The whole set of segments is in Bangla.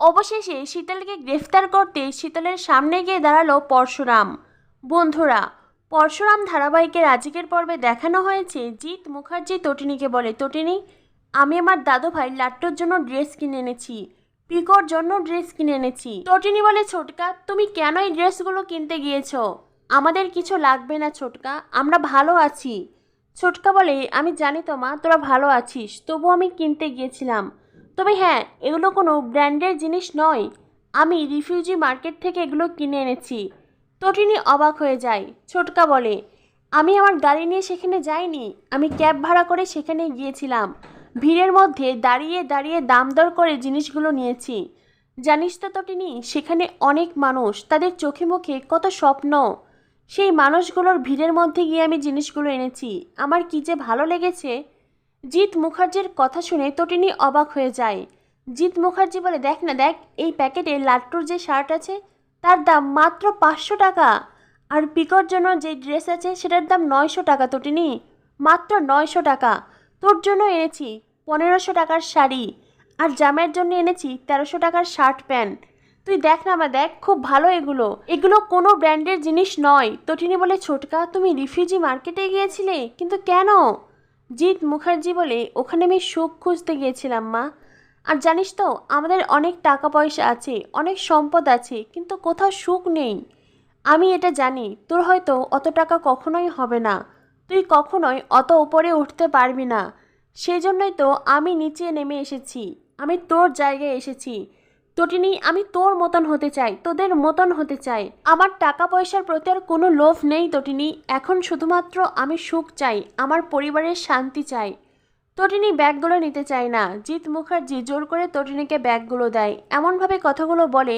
অবশেষে শীতলকে গ্রেফতার করতে শীতলের সামনে গিয়ে দাঁড়াল পরশুরাম। বন্ধুরা, পরশুরাম ধারাবাহিকের আজকের পর্বে দেখানো হয়েছে জিৎ মুখার্জি তটিনীকে বলে, তটিনী, আমি আমার দাদু ভাই লাট্টুর জন্য ড্রেস কিনে এনেছি, পিকোর জন্য ড্রেস কিনে এনেছি। তটিনী বলে, ছোটকা, তুমি কেন এই ড্রেসগুলো কিনতে গিয়েছো? আমাদের কিছু লাগবে না, ছোটকা, আমরা ভালো আছি। ছোটকা বলে, আমি জানি তো মা, তোরা ভালো আছিস তবু আমি কিনতে গিয়েছিলাম। তবে হ্যাঁ এগুলো কোনো ব্র্যান্ডের জিনিস নয়। আমি রিফিউজি মার্কেট থেকে এগুলো কিনে এনেছি। তটিনি অবাক হয়ে যায়। ছোটকা বলে, আমি আমার গাড়ি নিয়ে সেখানে যাইনি। আমি ক্যাব ভাড়া করে সেখানে গিয়েছিলাম। ভিড়ের মধ্যে দাঁড়িয়ে দাঁড়িয়ে দাম দর করে জিনিসগুলো নিয়েছি। জানিস তো তটিনি সেখানে অনেক মানুষ। তাদের চোখে মুখে কত স্বপ্ন। সেই মানুষগুলোর ভিড়ের মধ্যে গিয়ে আমি জিনিসগুলো এনেছি। আমার কি যে ভালো লেগেছে? জিৎ মুখার্জির কথা শুনে তটিনী অবাক হয়ে যায়। জিৎ মুখার্জি বলে, দেখ না, দেখ, এই প্যাকেটে লাট্টুর যে শার্ট আছে, তার দাম মাত্র পাঁচশো টাকা। আর পিকর জন্য যে ড্রেস আছে, সেটার দাম নয়শো টাকা, তটিনী। মাত্র নয়শো টাকা। তোর জন্য এনেছি পনেরোশো টাকার শাড়ি। আর জামাইয়ের জন্য এনেছি তেরোশো টাকার শার্ট প্যান্ট। তুই দেখ না আমার দেখ, খুব ভালো এগুলো। এগুলো কোনো ব্র্যান্ডের জিনিস নয়। তটিনী বলে, ছোটকা, তুমি রিফিউজি মার্কেটে গিয়েছিলে? কিন্তু কেন? জিৎ মুখার্জি বলে, ওখানে আমি সুখ খুঁজতে গিয়েছিলাম, মা। আর জানিস তো, আমাদের অনেক টাকা পয়সা আছে, অনেক সম্পদ আছে, কিন্তু কোথাও সুখ নেই। আমি এটা জানি, তোর হয়তো অত টাকা কখনোই হবে না। তুই কখনোই অত উপরে উঠতে পারবি না। সেই জন্যই তো আমি নিচে নেমে এসেছি। আমি তোর জায়গায় এসেছি। তটিনী আমি তোর মতন হতে চাই, তোদের মতন হতে চাই। আমার টাকা পয়সার প্রতি আর কোনো লোভ নেই তটিনী এখন শুধুমাত্র আমি সুখ চাই, আমার পরিবারের শান্তি চাই। তটিনী ব্যাগগুলো নিতে চায় না। জিৎ মুখার্জি জোর করে তটিনীকে ব্যাগগুলো দেয়। এমনভাবে কথাগুলো বলে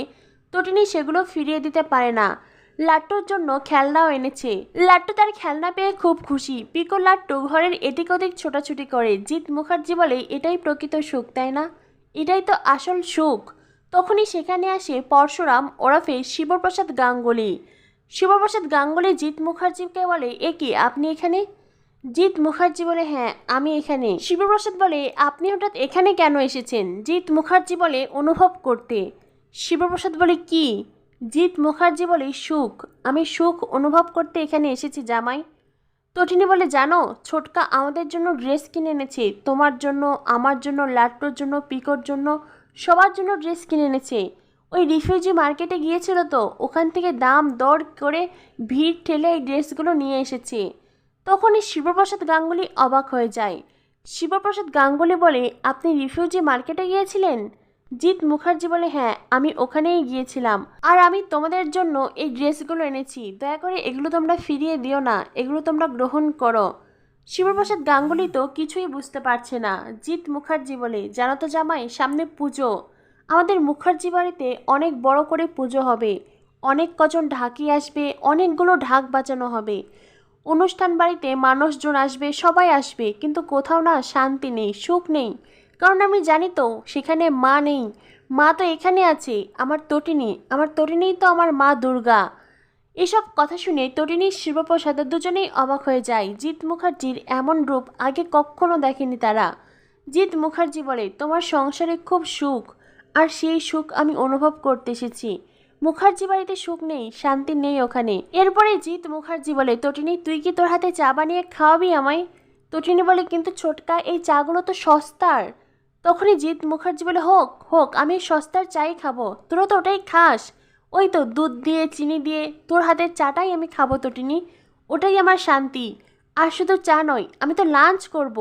তটিনী সেগুলো ফিরিয়ে দিতে পারে না। লাট্টুর জন্য খেলনাও এনেছে। লাট্টু তার খেলনা পেয়ে খুব খুশি। পিকো লাট্টু ঘরের এদিক ওদিক ছোটাছুটি করে। জিৎ মুখার্জি বলে, এটাই প্রকৃত সুখ, তাই না? এটাই তো আসল সুখ। তখনই সেখানে আসে পরশুরাম ওরফে শিবপ্রসাদ গাঙ্গুলি। শিবপ্রসাদ গাঙ্গুলি জিৎ মুখার্জিকে বলে, এ কি, আপনি এখানে? জিৎ মুখার্জি বলে হ্যাঁ আমি এখানে। শিবপ্রসাদ বলে, আপনি হঠাৎ এখানে কেন এসেছেন? জিৎ মুখার্জি বলে, অনুভব করতে। শিবপ্রসাদ বলে, কি? জিৎ মুখার্জি বলে, সুখ। আমি সুখ অনুভব করতে এখানে এসেছি, জামাই। তটিনী বলে, জানো, ছোটকা আমাদের জন্য ড্রেস কিনে এনেছে। তোমার জন্য, আমার জন্য লাট্টুর জন্য, পিকোর জন্য সবার জন্য ড্রেস কিনে এনেছে। ওই রিফিউজি মার্কেটে গিয়েছিল তো, ওখান থেকে দাম দর করে ভিড় ঠেলে এই ড্রেসগুলো নিয়ে এসেছে। তখনই শিবপ্রসাদ গাঙ্গুলি অবাক হয়ে যায়। শিবপ্রসাদ গাঙ্গুলি বলে, আপনি রিফিউজি মার্কেটে গিয়েছিলেন? জিৎ মুখার্জি বলে হ্যাঁ আমি ওখানেই গিয়েছিলাম। আর আমি তোমাদের জন্য এই ড্রেসগুলো এনেছি। দয়া করে এগুলো তোমরা ফিরিয়ে দিও না। এগুলো তোমরা গ্রহণ করো। শিবপ্রসাদ গাঙ্গুলি তো কিছুই বুঝতে পারছে না। জিৎ মুখার্জি বলে, জানো তো জামাই, সামনে পুজো। আমাদের মুখার্জি বাড়িতে অনেক বড় করে পুজো হবে। অনেক কজন ঢাকি আসবে, অনেকগুলো ঢাক বাজানো হবে। অনুষ্ঠান বাড়িতে মানুষজন আসবে, সবাই আসবে, কিন্তু কোথাও না শান্তি নেই, সুখ নেই। কারণ আমি জানি তো, সেখানে মা নেই। মা তো এখানে আছে, আমার তটিনী। আমার তটিনীই তো আমার মা দুর্গা। এসব কথা শুনে তটিনী শিবপ্রসাদ দুজনেই অবাক হয়ে যায়। জিৎ মুখার্জির এমন রূপ আগে কখনো দেখেনি তারা। জিৎ মুখার্জি বলে, তোমার সংসারে খুব সুখ, আর সেই সুখ আমি অনুভব করতে এসেছি। মুখার্জি বাড়িতে সুখ নেই, শান্তি নেই ওখানে। এরপরে জিৎ মুখার্জি বলে তটিনী তুই কি তোর হাতে চা বানিয়ে খাওয়াবি আমায়? তটিনী বলে, কিন্তু ছোটকা, এই চাগুলো তো সস্তার। তখনই জিৎ মুখার্জি বলে, হোক হোক, আমি সস্তার চাই খাব। তোরা তো ওটাই খাস। ওই তো দুধ দিয়ে, চিনি দিয়ে তোর হাতের চাটাই আমি খাব তটিনি ওটাই আমার শান্তি। আর শুধু চা নয়, আমি তো লাঞ্চ করব।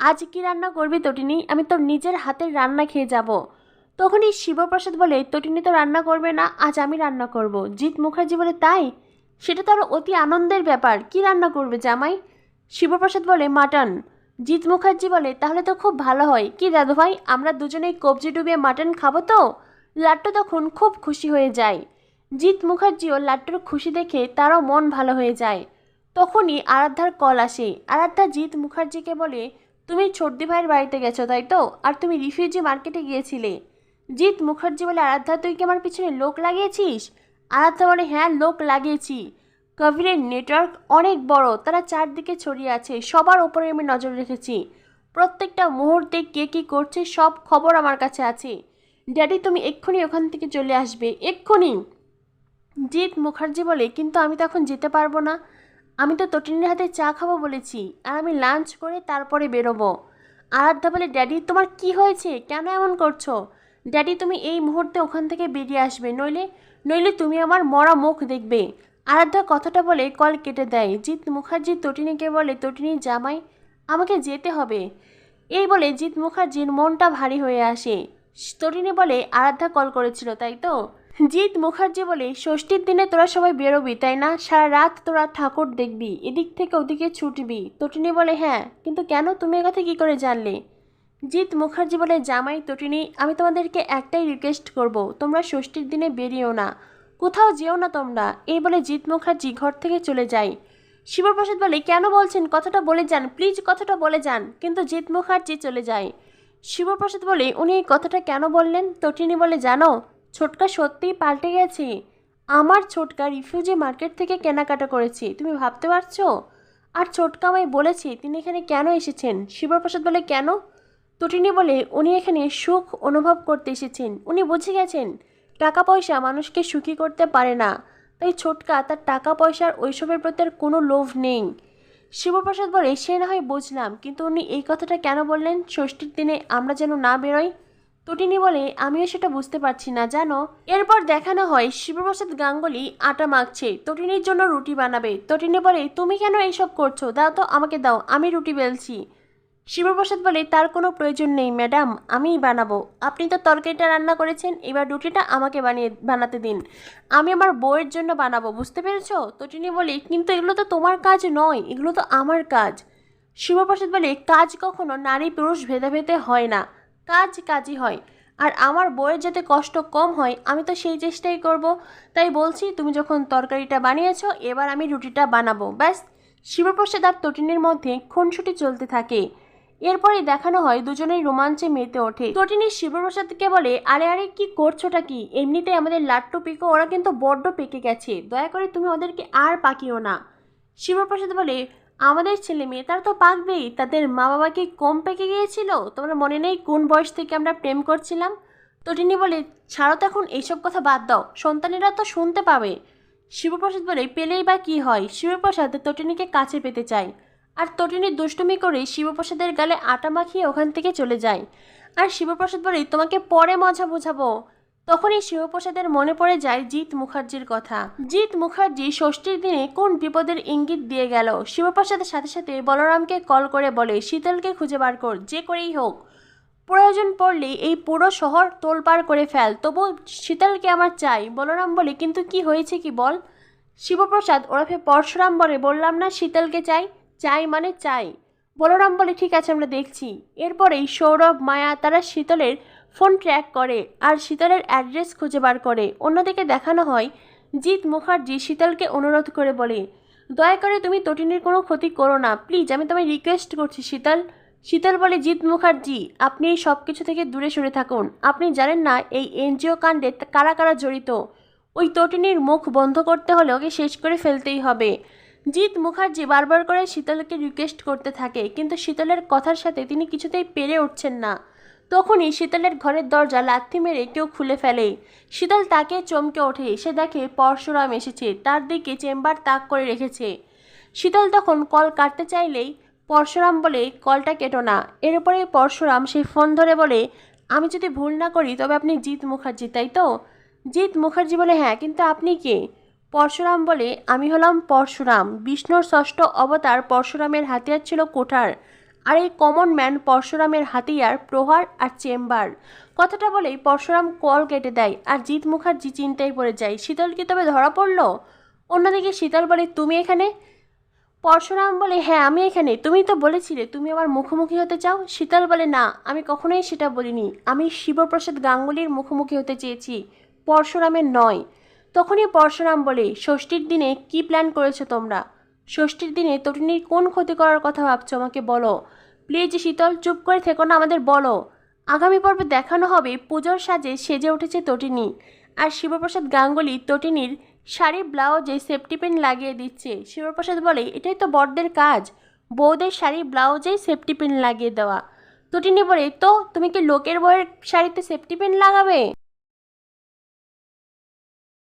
আজ কি রান্না করবি তটিনি আমি তোর নিজের হাতের রান্না খেয়ে যাব। তখনই শিবপ্রসাদ বলে তটিনি তো রান্না করবে না, আজ আমি রান্না করব। জিৎ মুখার্জি বলে, তাই? সেটা তো আরও অতি আনন্দের ব্যাপার। কি রান্না করবে জামাই? শিবপ্রসাদ বলে, মাটন। জিৎ মুখার্জি বলে, তাহলে তো খুব ভালো হয়। কি দাদু ভাই আমরা দুজনেই কবজি ডুবিয়ে মাটন খাব তো? লাট্টু তখন খুব খুশি হয়ে যায়। জিৎ মুখার্জিও লাট্টুর খুশি দেখে তারও মন ভালো হয়ে যায়। তখনই আরাধ্যার কল আসে। আরাধ্যা, জিৎ মুখার্জিকে বলে, তুমি ছোটদি ভাইয়ের বাড়িতে গেছো, তাই তো? আর তুমি রিফিউজি মার্কেটে গিয়েছিলে? জিৎ মুখার্জি বলে, আরাধ্যা, তুই কি আমার পিছনে লোক লাগিয়েছিস? আরাধ্যা বলে হ্যাঁ লোক লাগিয়েছি। কবিরের নেটওয়ার্ক অনেক বড়, তারা চারদিকে ছড়িয়ে আছে, সবার ওপরে আমি নজর রেখেছি। প্রত্যেকটা মুহূর্তে কে কী করছে সব খবর আমার কাছে আছে। ড্যাডি, তুমি এক্ষুনি ওখান থেকে চলে আসবে, এক্ষুনি। জিৎ মুখার্জি বলে, কিন্তু আমি তো এখন যেতে পারব না। আমি তো তটিনের হাতে চা খাব বলেছি, আর আমি লাঞ্চ করে তারপরে বেরোবো। আরাধ্যা বলে, ড্যাডি, তোমার কি হয়েছে? কেন এমন করছ? ড্যাডি, তুমি এই মুহূর্তে ওখান থেকে বেরিয়ে আসবে, নইলে নইলে তুমি আমার মরা মুখ দেখবে। আরাধ্যা কথাটা বলে কল কেটে দেয়। জিৎ মুখার্জি তটিনীকে বলে, তটিনী জামাই, আমাকে যেতে হবে। এই বলে জিৎ মুখার্জির মনটা ভারী হয়ে আসে। তটিনী বলে আরাধ্যা কল করেছিল, তাই তো? জিৎ মুখার্জি বলে, ষষ্ঠীর দিনে তোরা সবাই বেরোবি, তাই না? সারা রাত তোরা ঠাকুর দেখবি, এদিক থেকে ওদিকে ছুটবি। তটিনী বলে হ্যাঁ কিন্তু কেন? তুমি কথা কী করে জানলে? জিৎ মুখার্জি বলে, জামাই তটিনী আমি তোমাদেরকে একটাই রিকোয়েস্ট করব, তোমরা ষষ্ঠীর দিনে বেরিয়েও না, কোথাও যেও না তোমরা। এই বলে জিৎ মুখার্জি ঘর থেকে চলে যায়। শিবপ্রসাদ বলে, কেন বলছেন? কথাটা বলে যান প্লিজ কথাটা বলে যান। কিন্তু জিৎ মুখার্জি চলে যায়। শিবপ্রসাদ বলে, উনি এই কথাটা কেন বললেন? তটিনী বলে, জানো, ছোটকা সত্যিই পাল্টে গেছে। আমার ছোটকা রিফিউজি মার্কেট থেকে কেনাকাটা করেছি, তুমি ভাবতে পারছ? আর ছোটকা আমায় বলেছি, তিনি এখানে কেন এসেছেন? শিবপ্রসাদ বলে, কেন? তটিনী বলে, উনি এখানে সুখ অনুভব করতে এসেছেন। উনি বুঝে গেছেন টাকা পয়সা মানুষকে সুখী করতে পারে না। তাই ছোটকা তার টাকা পয়সার ওইসবের প্রতি আর কোনো লোভ নেই। শিবপ্রসাদ বলে, সে না হয় বুঝলাম, কিন্তু উনি এই কথাটা কেন বললেন? ষষ্ঠীর দিনে আমরা যেন না বেরোই? তটিনী বলে, আমিও সেটা বুঝতে পারছি না, জানো? এরপর দেখানো হয়, শিবপ্রসাদ গাঙ্গুলি আটা মাখছে, তটিনীর জন্য রুটি বানাবে। তটিনী বলে, তুমি কেন এইসব করছ? দাও তো, আমাকে দাও, আমি রুটি বেলছি। শিবপ্রসাদ বলে, তার কোনো প্রয়োজন নেই, ম্যাডাম, আমিই বানাবো। আপনি তো তরকারিটা রান্না করেছেন, এবার রুটিটা আমাকে বানিয়ে, বানাতে দিন। আমি আমার বউয়ের জন্য বানাবো, বুঝতে পেরেছ? তটিনী বলে, কিন্তু এগুলো তো তোমার কাজ নয়, এগুলো তো আমার কাজ। শিবপ্রসাদ বলে, কাজ কখনো নারী পুরুষ ভেদাভেদে হয় না, কাজ কাজই হয়। আর আমার বউয়ের যাতে কষ্ট কম হয়, আমি তো সেই চেষ্টাই করব। তাই বলছি, তুমি যখন তরকারিটা বানিয়েছ, এবার আমি রুটিটা বানাবো, ব্যাস। শিবপ্রসাদ আর তটিনীর মধ্যে খুনসুটি চলতে থাকে। এরপরে দেখানো হয় দুজনেই রোমাঞ্চে মেতে ওঠে। তটিনী শিবপ্রসাদকে বলে, আরে আরে, কি করছোটা কি? এমনিতে আমাদের লাট্টু পিকো, ওরা কিন্তু বড্ড পেকে গেছে। দয়া করে তুমি ওদেরকে আর পাকিও না। শিবপ্রসাদ বলে, আমাদের ছেলে মেয়ে, তারা তো পাকবেই। তাদের মা বাবা কি কম পেকে গিয়েছিল? তোমার মনে নেই কোন বয়স থেকে আমরা প্রেম করছিলাম? তটিনী বলে, ছাড়ো তো এখন, এইসব কথা বাদ দাও। সন্তানেরা তো শুনতে পাবে। শিবপ্রসাদ বলে, পেলেই বা কি হয়? শিবপ্রসাদ তটিনীকে কাছে পেতে চায় আর তটিনী দুষ্টুমি করে শিবপ্রসাদের গালে আটা মাখিয়ে ওখান থেকে চলে যায়। আর শিবপ্রসাদ বলে, তোমাকে পরে মজা বোঝাবো। তখনই শিবপ্রসাদের মনে পড়ে যায় জিৎ মুখার্জির কথা। জিৎ মুখার্জি ষষ্ঠীর দিনে কোন বিপদের ইঙ্গিত দিয়ে গেল? শিবপ্রসাদের সাথে সাথে বলরামকে কল করে বলে, শীতলকে খুঁজে বার কর, যে করেই হোক। প্রয়োজন পড়লে এই পুরো শহর তোলপাড় করে ফেল, তবু শীতলকে আমার চাই। বলরাম বলে, কিন্তু কি হয়েছে কি বল? শিবপ্রসাদ ওরফে পরশুরাম বলে, বললাম না শীতলকে চাই। চাই মানে চাই। বলরাম বলে, ঠিক আছে, আমরা দেখছি। এরপরেই সৌরভ, মায়া তারা শীতলের ফোন ট্র্যাক করে আর শীতলের অ্যাড্রেস খুঁজে বার করে। অন্যদিকে দেখানো হয়, জিৎ মুখার্জি শীতলকে অনুরোধ করে বলে, দয়া করে তুমি তটিনীর কোনো ক্ষতি করো না। প্লিজ, আমি তোমায় রিকোয়েস্ট করছি, শীতল। শীতল বলে, জিৎ মুখার্জি, আপনি এই সব কিছু থেকে দূরে সরে থাকুন। আপনি জানেন না, এই এনজিও কাণ্ডে কারা কারা জড়িত। ওই তটিনীর মুখ বন্ধ করতে হলে ওকে শেষ করে ফেলতেই হবে। জিৎ মুখার্জি বারবার করে শীতলকে রিকোয়েস্ট করতে থাকে, কিন্তু শীতলের কথার সাথে তিনি কিছুতেই পেরে উঠছেন না। তখনই শীতলের ঘরের দরজা লাথি মেরে কেউ খুলে ফেলে। শীতল তাকে চমকে ওঠে, সে দেখে পরশুরাম এসেছে, তার দিকে চেম্বার তাক করে রেখেছে। শীতল তখন কল কাটতে চাইলেই পরশুরাম বলে, কলটা কেটো না। এর উপরে পরশুরাম সেই ফোন ধরে বলে, আমি যদি ভুল না করি তবে আপনি জিৎ মুখার্জি, তাই তো? জিৎ মুখার্জি বলে হ্যাঁ কিন্তু আপনি কে? পরশুরাম বলে, আমি হলাম পরশুরাম। বিষ্ণুর ষষ্ঠ অবতার পরশুরামের হাতিয়ার ছিল কোঠার। আর এই কমন ম্যান পরশুরামের হাতিয়ার, প্রহার আর চেম্বার। কথাটা বলেই পরশুরাম কল কেটে দেয় আর জিৎ মুখার্জি চিন্তায় পড়ে যায়, শীতল কি তবে ধরা পড়ল? অন্যদিকে শীতল বলে, তুমি এখানে? পরশুরাম বলে হ্যাঁ আমি এখানে। তুমি তো বলেছিলে, তুমি আমার মুখোমুখি হতে চাও? শীতল বলে, না, আমি কখনোই সেটা বলিনি। আমি শিবপ্রসাদ গাঙ্গুলির মুখোমুখি হতে চেয়েছি। পরশুরামের নয়। তখনই পরশুরাম বলে, ষষ্ঠীর দিনে কি প্ল্যান করেছ তোমরা? ষষ্ঠীর দিনে তটিনীর কোন ক্ষতি করার কথা ভাবছ আমাকে বলো। প্লিজ শীতল, চুপ করে থেকো না আমাদের বলো। আগামী পর্বে দেখানো হবে পুজোর সাজে সেজে উঠেছে তটিনী আর শিবপ্রসাদ গাঙ্গুলি তটিনীর শাড়ি ব্লাউজে সেফটি পিন লাগিয়ে দিচ্ছে। শিবপ্রসাদ বলে, এটাই তো বড়দের কাজ। বউদের শাড়ি ব্লাউজেই সেফটি পিন লাগিয়ে দেওয়া। তটিনী বলে, তো, তুমি কি লোকের বইয়ের শাড়িতে সেফটি পিন লাগাবে?